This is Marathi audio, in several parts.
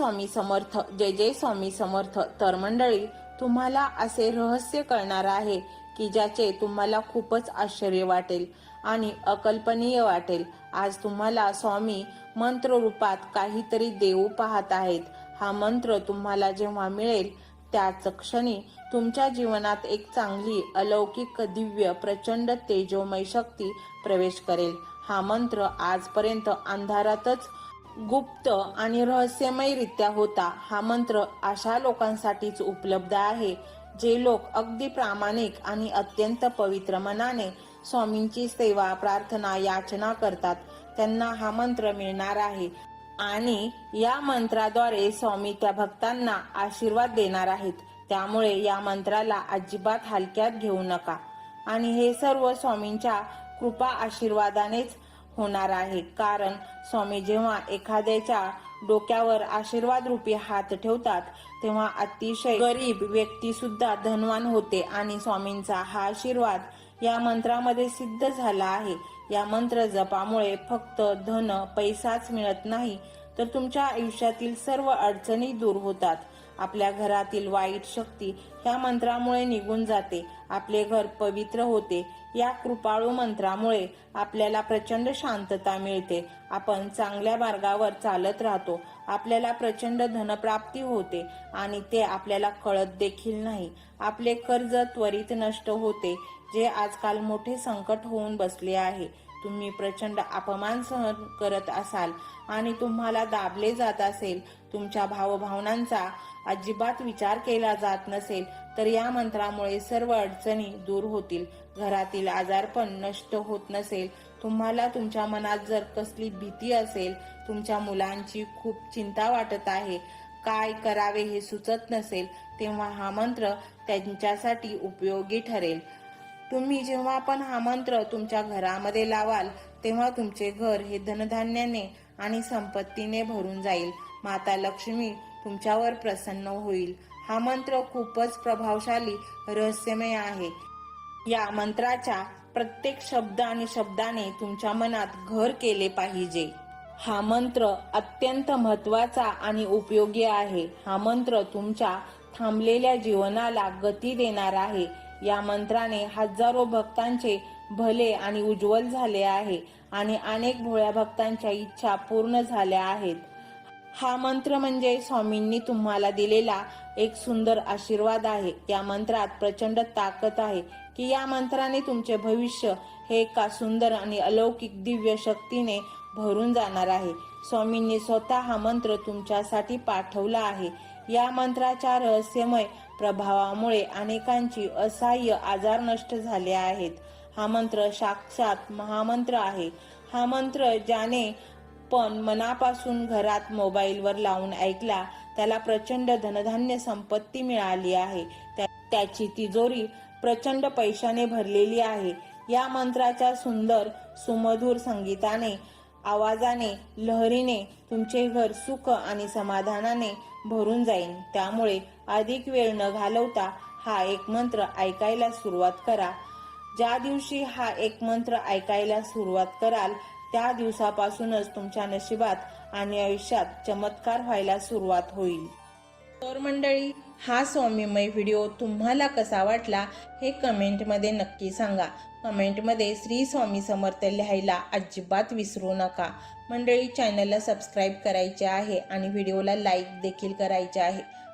स्वामी समर्थ जय जय स्वामी समर्थ तर मंडळी तुम्हाला असे रहस्य कळणार आहे की ज्याचे तुम्हाला खूपच आश्चर्य वाटेल आणि अकल्पनीय वाटेल. आज तुम्हाला स्वामी मंत्र रूपात काहीतरी देऊ पाहत आहेत. हा मंत्र तुम्हाला जेव्हा मिळेल त्याच क्षणी तुमच्या जीवनात एक चांगली अलौकिक दिव्य प्रचंड तेजोमय शक्ती प्रवेश करेल. हा मंत्र आजपर्यंत अंधारातच गुप्त आणि रहस्यमयरित्या होता हा मंत्र अशा लोकांसाठीच उपलब्ध आहे जे लोक अगदी प्रामाणिक आणि अत्यंत पवित्र मनाने स्वामींची सेवा प्रार्थना याचना करतात. त्यांना हा मंत्र मिळणार आहे आणि या मंत्राद्वारे स्वामी त्या भक्तांना आशीर्वाद देणार आहेत. त्यामुळे या मंत्राला अजिबात हलक्यात घेऊ नका. आणि हे सर्व स्वामींच्या कृपा आशीर्वादानेच होणार आहे. कारण स्वामी जेव्हा एखाद्याच्या डोक्यावर आशीर्वाद रूपी हात ठेवतात तेव्हा अतिशय गरीब व्यक्ती सुद्धा धनवान होते आणि स्वामींचा हा आशीर्वाद या मंत्रामध्ये सिद्ध झाला आहे. या मंत्र जपामुळे फक्त धन पैसाच मिळत नाही तर तुमच्या आयुष्यातील सर्व अडचणी दूर होतात. आपल्या घरातील वाईट शक्ती ह्या मंत्रामुळे निघून जाते. आपले घर पवित्र होते. या कृपाळू मंत्रामुळे आपल्याला प्रचंड शांतता मिळते. आपण चांगल्या मार्गावर चालत राहतो. आपल्याला प्रचंड धनप्राप्ती होते आणि ते आपल्याला कळत देखील नाही. आपले कर्ज त्वरित नष्ट होते जे आजकाल मोठे संकट होऊन बसले आहे. तुम्ही प्रचंड अपमान सहन करत असाल आणि तुम्हाला दाबले जात असेल तुमच्या भावभावनांचा अजिबात विचार केला जात नसेल तर या मंत्रामुळे सर्व अडचणी दूर होतील. घरातील आजारपण नष्ट होत नसेल. तुम्हाला तुमच्या मनात जर कसली भीती असेल तुमच्या मुलांची खूप चिंता वाटत आहे. काय करावे हे सुचत नसेल तेव्हा हा मंत्र त्यांच्यासाठी उपयोगी ठरेल. तुम्ही जेव्हा पण हा मंत्र तुमच्या घरामध्ये लावाल तेव्हा तुमचे घर हे धनधान्याने आणि संपत्तीने भरून जाईल. माता लक्ष्मी तुमच्यावर प्रसन्न होईल. हा मंत्र खूपच प्रभावशाली रहस्यमय आहे. या मंत्राच्या प्रत्येक शब्द आणि शब्दाने तुमच्या मनात घर केले पाहिजे. हा मंत्र अत्यंत महत्त्वाचा आणि उपयोगी आहे. हा मंत्र तुमच्या थांबलेल्या जीवनाला गती देणार आहे. या मंत्राने हजारो भक्तांचे भले आणि उज्ज्वल झाले आहे आणि अनेक भोळ्या भक्तांच्या इच्छा पूर्ण झाल्या आहेत. हा मंत्र म्हणजे स्वामींनी तुम्हाला दिलेला एक सुंदर आशीर्वाद आहे. या मंत्रात प्रचंड ताकद आहे की या मंत्राने तुमचे भविष्य हे एका सुंदर आणि अलौकिक दिव्य शक्तीने भरून जाणार आहे. स्वामींनी स्वतः हा मंत्र तुमच्यासाठी पाठवला आहे. या मंत्राच्या रहस्यमय प्रभावामुळे अनेकांची असहाय्य आजार नष्ट झाले आहेत. हा मंत्र साक्षात महामंत्र आहे. हा मंत्र ज्याने पण मनापासून घरात मोबाईलवर लावून ऐकला त्याला प्रचंड धनधान्य संपत्ती मिळाली आहे. त्या- त्याची तिजोरी प्रचंड पैशाने भरलेली आहे. या मंत्राच्या सुंदर सुमधुर संगीताने आवाजाने लहरीने तुमचे घर सुख आणि समाधानाने भरून जाईल त्यामुळे अधिक वेळ न घालवता हा एक मंत्र ऐकायला सुरुवात करा. ज्या दिवशी हा एक मंत्र ऐकायला सुरुवात कराल त्या दिवसापासूनच तुमच्या नशिबात आणि आयुष्यात चमत्कार व्हायला सुरुवात होईल. तर मंडळी हा स्वामीमय व्हिडिओ तुम्हाला कसा वाटला हे कमेंटमध्ये नक्की सांगा. कमेंटमध्ये श्री स्वामी समर्थ लिहायला अजिबात विसरू नका. मंडळी चॅनलला सबस्क्राईब करायचे आहे आणि व्हिडिओला लाईक देखील करायचे आहे.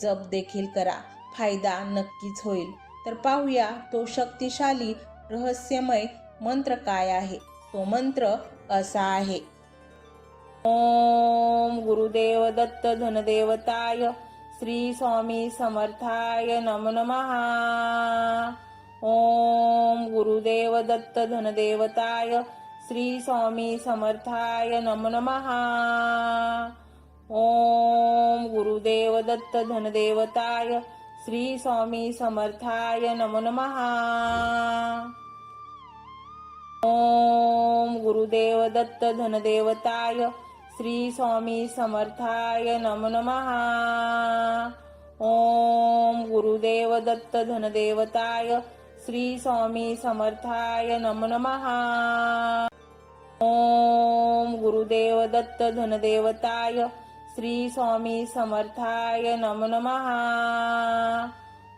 जप देखील करा. फायदा नक्कीच होईल. तर पाहूया तो शक्तिशाली रहस्यमय मंत्र काय आहे? तो मंत्र असा आहे. ओम गुरुदेव दत्त धनदेवताय श्री स्वामी समर्थाय नम नमहा ओम गुरुदेव दत्त धनदेवताय श्री स्वामी समर्थाय नम नमहा ओम गुरुदेव दत्त धनदेवताय श्री स्वामी समर्थाय नमो नमहा ओम गुरुदेव दत्त धनदेवताय श्री स्वामी समर्थाय नमो नमहा ओम गुरुदेव दत्त धनदेवताय श्री स्वामी समर्थाय नमो नमहा ओम गुरुदेव दत्त धनदेवताय श्री स्वामी समर्थाय नम नमः।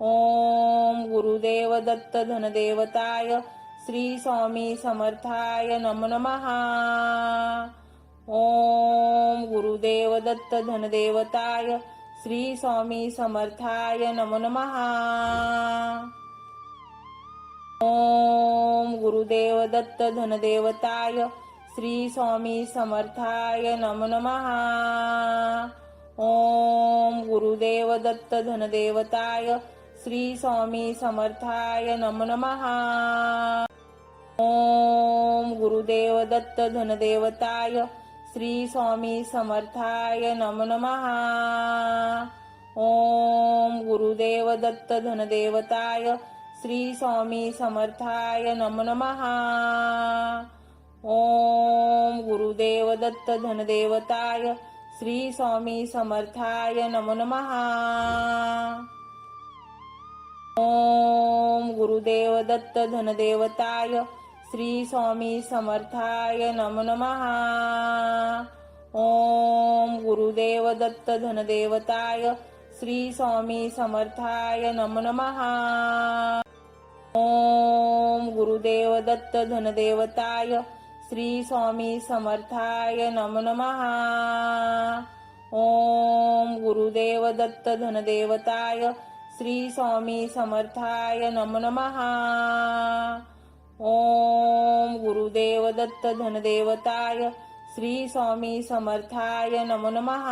ओम गुरुदेव दत्त धनदेवताय श्री स्वामी समर्थाय नम नमः। ओम गुरुदेव दत्त धनदेवताय श्री स्वामी समर्थाय नम नमः। ओम गुरुदेव दत्त धनदेवताय श्री स्वामी समर्थाय नम नमहा ओम गुरुदेव दत्त धनदेवताय श्री स्वामी समर्थाय नम नमहा ओम गुरुदेव दत्त धनदेवताय श्री स्वामी समर्थाय नम नमहा ओम गुरुदेव दत्त धनदेवताय श्री स्वामी समर्थाय नम नमहा ओम गुरुदेव दत्त धनदेवताय श्री स्वामी समर्थाय नमो नमहा ओम गुरुदेव दत्त धनदेवताय श्री स्वामी समर्थाय नमो नमहा ओम गुरुदेव दत्त धनदेवताय श्री स्वामी समर्थाय नमो नमहा ओम गुरुदेव दत्त धनदेवताय श्री स्वामी समर्थाय नम नमः। ओम गुरुदेव दत्त धनदेवताय श्री स्वामी समर्थाय नम नमः। ओम गुरुदेव दत्त धनदेवताय श्री स्वामी समर्थाय नम नमः।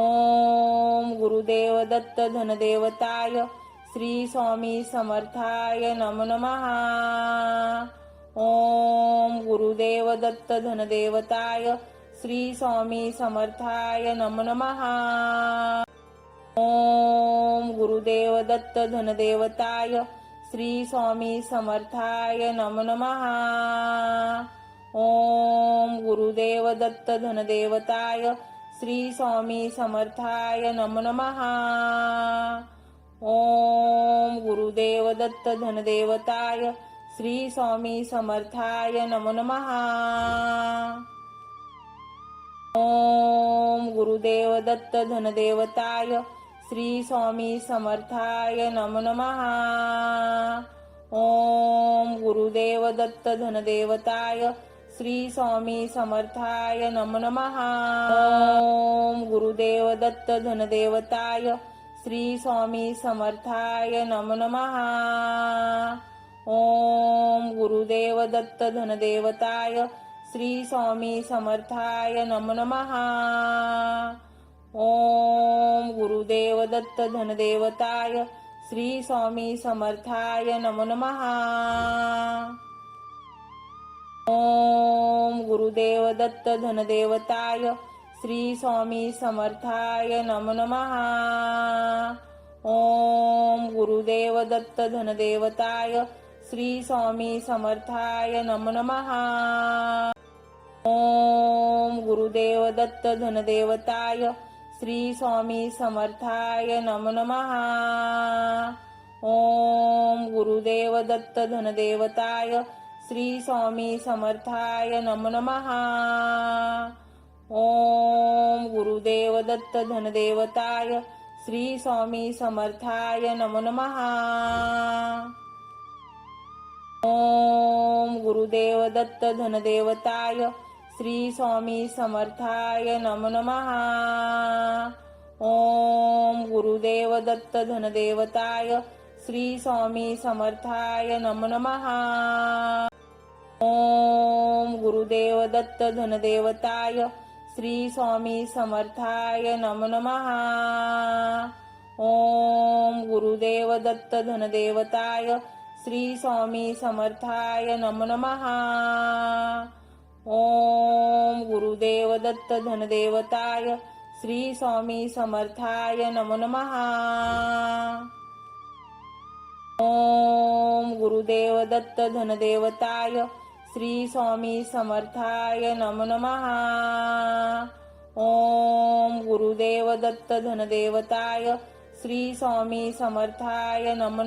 ओम गुरुदेव दत्त धनदेवताय श्री स्वामी समर्थाय नम नमः. ओम गुरुदेव दत्त धनदेवताय श्री स्वामी समर्थाय नम नमः. ओम गुरुदेव दत्त धनदेवताय श्री स्वामी समर्थाय नम नमः. ओम गुरुदेव दत्त धनदेवताय श्री स्वामी समर्थाय नम नमहा ओम गुरुदेव दत्त धनदेवताय श्री स्वामी समर्थाय नमो नमहा ओम गुरुदेव दत्त धनदेवताय श्री स्वामी समर्थाय नमो नमहा ओम गुरुदेव दत्त धनदेवताय श्री स्वामी समर्थाय नमो नमहा ओम गुरुदेव दत्त धनदेवताय श्री स्वामी समर्थाय नम नमः. ओम गुरुदेव दत्त धनदेवताय श्री स्वामी समर्थाय नम नमः. ओम गुरुदेव दत्त धनदेवताय श्री स्वामी समर्थाय नम नमः. ओम गुरुदेव दत्त धनदेवताय श्री स्वामी समर्थाय नम नमहा ओम गुरुदेव दत्त धनदेवताय श्री स्वामी समर्थाय नम नमहा ओम गुरुदेव दत्त धनदेवताय श्री स्वामी समर्थाय नम नमहा ओम गुरुदेव दत्त धनदेवताय श्री स्वामी समर्थाय नम नमहा ओम गुरुदेव दत्त धनदेवताय श्री स्वामी समर्थाय नमो नमहा ओम गुरुदेव दत्त धनदेवताय श्री स्वामी समर्थाय नमो नमहा ओम गुरुदेव दत्त धनदेवताय श्री स्वामी समर्थाय नमो नमहा ओम गुरुदेव दत्त धनदेवताय श्री स्वामी समर्थाय नम नमहा ओम गुरुदेव दत्त धनदेवताय श्री स्वामी समर्थाय नम नमहा ओम गुरुदेव दत्त धनदेवताय श्री स्वामी समर्थाय नम नमहा ओम गुरुदेव दत्त धनदेवताय श्री स्वामी समर्थाय नमो ओम गुरुदेव दत्त धनदेवताय श्री स्वामी समर्थाय नम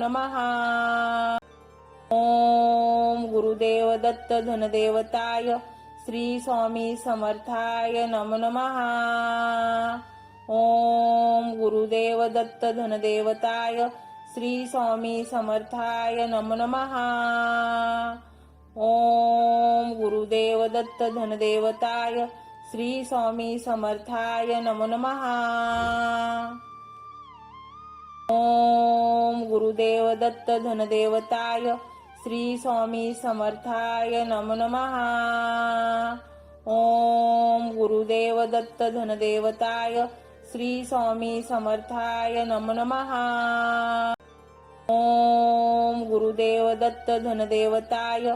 ओम गुरुदेव दत्त धनदेवताय श्री स्वामी समर्थाय नमो ओम गुरुदेव दत्त धनदेवताय श्री स्वामी समर्थाय नमो नमहा ओम गुरुदेव दत्त धनदेवताय श्री स्वामी समर्थाय नमो नमहा ओम गुरुदेव दत्त धनदेवताय श्री स्वामी समर्थाय नमो नमहा ओम गुरुदेव दत्त धनदेवताय श्री स्वामी समर्थाय नमो नमहा ओम गुरुदेव दत्त धनदेवताय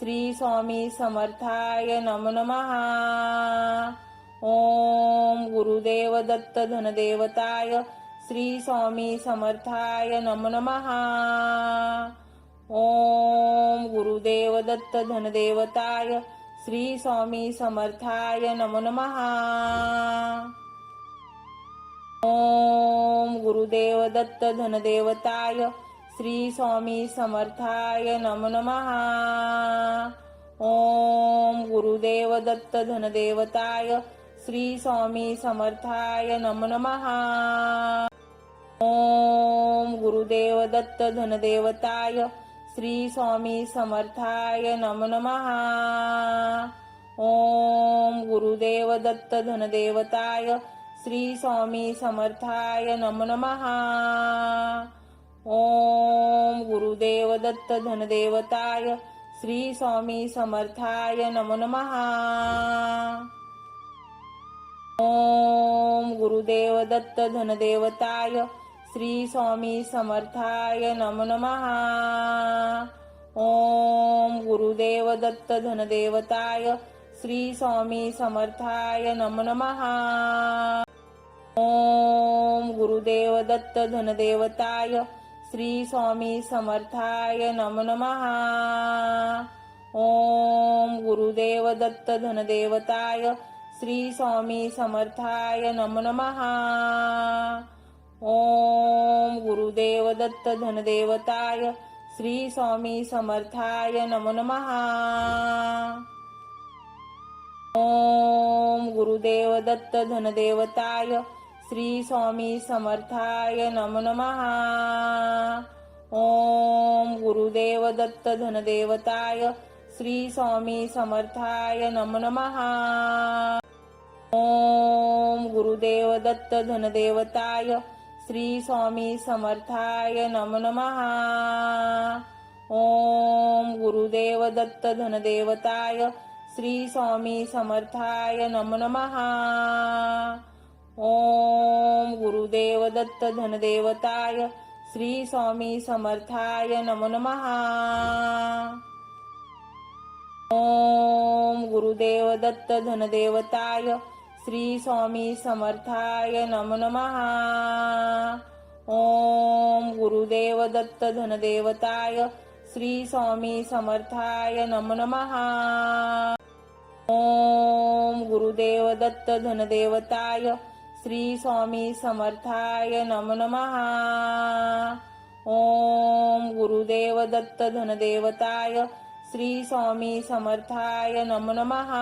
श्री स्वामी समर्थाय नम नमहा ओम गुरुदेव दत्त धनदेवताय श्री स्वामी समर्थाय नम नमहा ओम गुरुदेव दत्त धनदेवताय श्री स्वामी समर्थाय नम नमहा ओम गुरुदेव दत्त धनदेवताय श्री स्वामी समर्थाय नम नमः. ओम गुरुदेव दत्त धनदेवताय श्री स्वामी समर्थाय नम नमः. ओम गुरुदेव दत्त धनदेवताय श्री स्वामी समर्थाय नम नमः. ओम गुरुदेव दत्त धनदेवताय श्री स्वामी समर्थाय नम नमः. ओम गुरुदेव दत्त धनदेवताय श्री स्वामी समर्थाय नमो नमहा ओम गुरुदेव दत्त धनदेवताय श्री स्वामी समर्थाय नमो नमहा ओम गुरुदेव दत्त धनदेवताय श्री स्वामी समर्थाय नमो नमहा ओम गुरुदेव दत्त धनदेवताय श्री स्वामी समर्थाय नम नमहा ओम गुरुदेव दत्त धनदेवताय श्री स्वामी समर्थाय नम नमहा ओम गुरुदेव दत्त धनदेवताय श्री स्वामी समर्थाय नम नमहा ओम गुरुदेव दत्त धनदेवताय श्री स्वामी समर्थाय नम नमहा ओम गुरुदेव दत्त धनदेवताय श्री स्वामी समर्थाय नम नमहा ओम गुरुदेव दत्त धनदेवताय श्री स्वामी समर्थाय नम नमहा ओम गुरुदेव दत्त धनदेवताय श्री स्वामी समर्थाय नम नमहा ओम गुरुदेव दत्त धनदेवताय श्री स्वामी समर्थाय नमो नमहा ओम गुरुदेव दत्त धनदेवताय श्री स्वामी समर्थाय नमो नमहा ओम गुरुदेव दत्त धनदेवताय श्री स्वामी समर्थाय नमो नमहा ओम गुरुदेव दत्त धनदेवताय श्री स्वामी समर्थाय नम नमः। ओम गुरुदेव दत्त धनदेवताय श्री स्वामी समर्थाय नम नमः।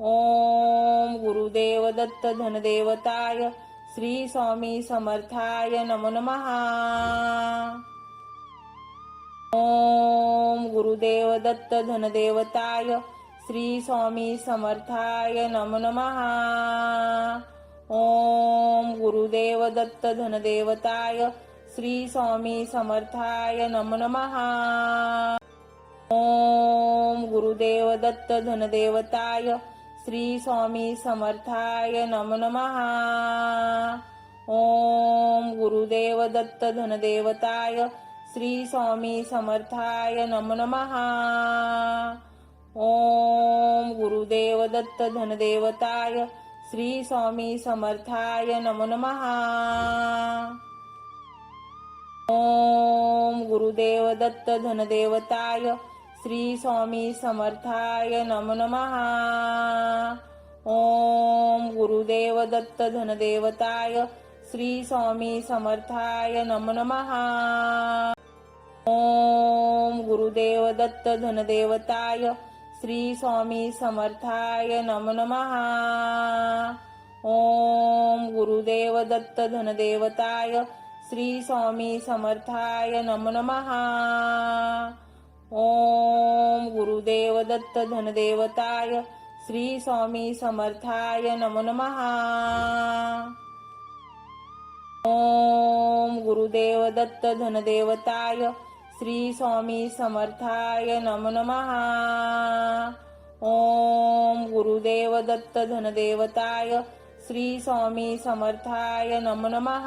ओम गुरुदेव दत्त धनदेवताय श्री स्वामी समर्थाय नम नमः। ओम गुरुदेव दत्त धनदेवताय श्री स्वामी समर्थाय नम नमहा ओम गुरुदेव दत्त धनदेवताय श्री स्वामी समर्थाय नम नमहा ओम गुरुदेव दत्त धनदेवताय श्री स्वामी समर्थाय नम नमहा ओम गुरुदेव दत्त धनदेवताय श्री स्वामी समर्थाय नम नमहा ओम गुरुदेव दत्त धनदेवताय श्री स्वामी समर्थाय नमो नमहा ओम गुरुदेव दत्त धनदेवताय श्री स्वामी समर्थाय नमो नमहा ओम गुरुदेव दत्त धनदेवताय श्री स्वामी समर्थाय नमो नमहा ओम गुरुदेव दत्त धनदेवताय श्री स्वामी समर्थाय नम नमहा ओम गुरुदेव दत्त धनदेवताय श्री स्वामी समर्थाय नम नमहा ओम गुरुदेव दत्त धनदेवताय श्री स्वामी समर्थाय नम नमहा ओम गुरुदेव दत्त धनदेवताय श्री स्वामी समर्थाय नमो नमहा ओम गुरुदेव दत्त धनदेवताय श्री स्वामी समर्थाय नम नमः.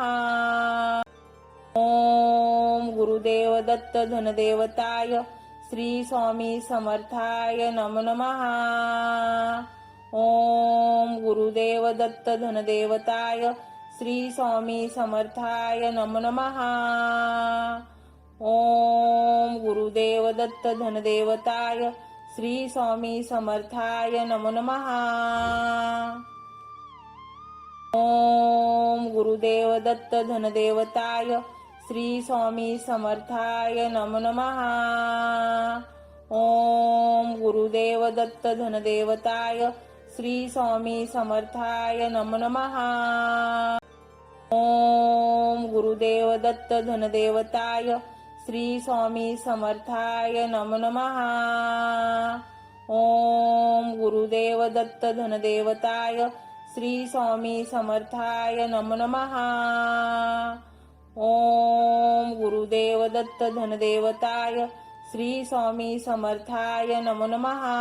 ओम गुरुदेव दत्त धनदेवताय श्री स्वामी समर्थाय नमो नमहा ओम गुरुदेव दत्त धनदेवताय श्री स्वामी समर्थाय नम नमहा ओम गुरुदेव दत्त धनदेवताय श्री स्वामी समर्थाय नमो नमहा ओम गुरुदेव दत्त धनदेवताय श्री स्वामी समर्थाय नमो नमहा ओम गुरुदेव दत्त धनदेवताय श्री स्वामी समर्थाय नमो नमहा ओम गुरुदेव दत्त धनदेवताय श्री स्वामी समर्थाय नम नमहा ओम गुरुदेव दत्त धनदेवताय श्री स्वामी समर्थाय नम नमहा ओम गुरुदेव दत्त धनदेवताय श्री स्वामी समर्थाय नम नमहा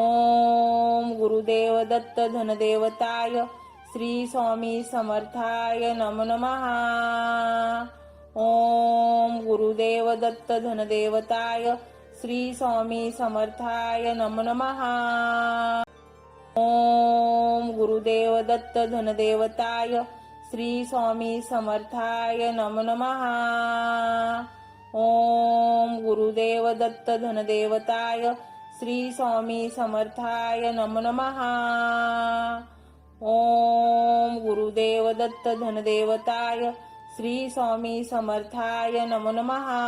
ओम गुरुदेव दत्त धनदेवताय श्री स्वामी समर्थाय नमो ओम गुरुदेव दत्त धनदेवताय श्री स्वामी समर्थाय नमो ओम गुरुदेव दत्त धनदेवताय श्री स्वामी समर्थाय नमो ओम गुरुदेव दत्त धनदेवताय श्री स्वामी समर्थाय नमो नमहा ओम गुरुदेव दत्त धनदेवताय श्री स्वामी समर्थाय नमो नमहा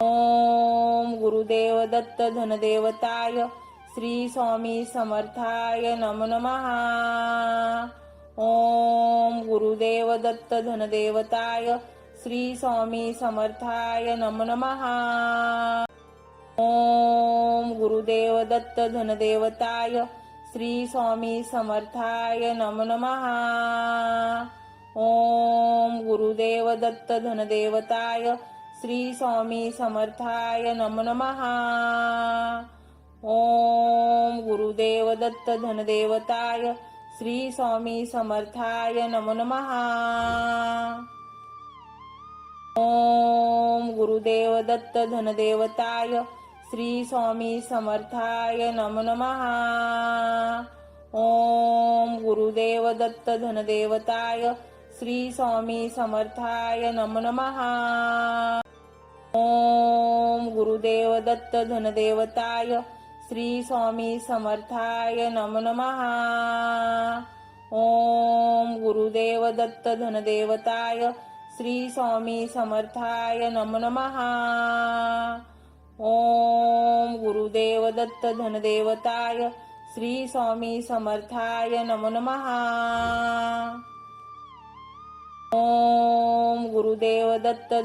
ओम गुरुदेव दत्त धनदेवताय श्री स्वामी समर्थाय नमो नमहा ओम गुरुदेव दत्त धनदेवताय श्री स्वामी समर्थाय नमो नमहा ओम गुरुदेव दत्त धनदेवताय श्री स्वामी समर्थाय नम नमहा ओम गुरुदेव दत्त धनदेवताय श्री स्वामी समर्थाय नम नमहा ओम गुरुदेव दत्त धनदेवताय श्री स्वामी समर्थाय नम नमहा ओम गुरुदेव दत्त धनदेवताय श्री स्वामी समर्थाय नमो नमहा ओम गुरुदेव दत्त धनदेवताय श्री स्वामी समर्थाय नमो नमहा ओम गुरुदेव दत्त धनदेवताय श्री स्वामी समर्थाय नम नमः. ओम गुरुदेव दत्त धनदेवताय श्री स्वामी समर्थाय नमो नमहा ओम गुरुदेव दत्त धनदेवताय श्री स्वामी समर्थाय नमो नमहा ओम गुरुदेव दत्त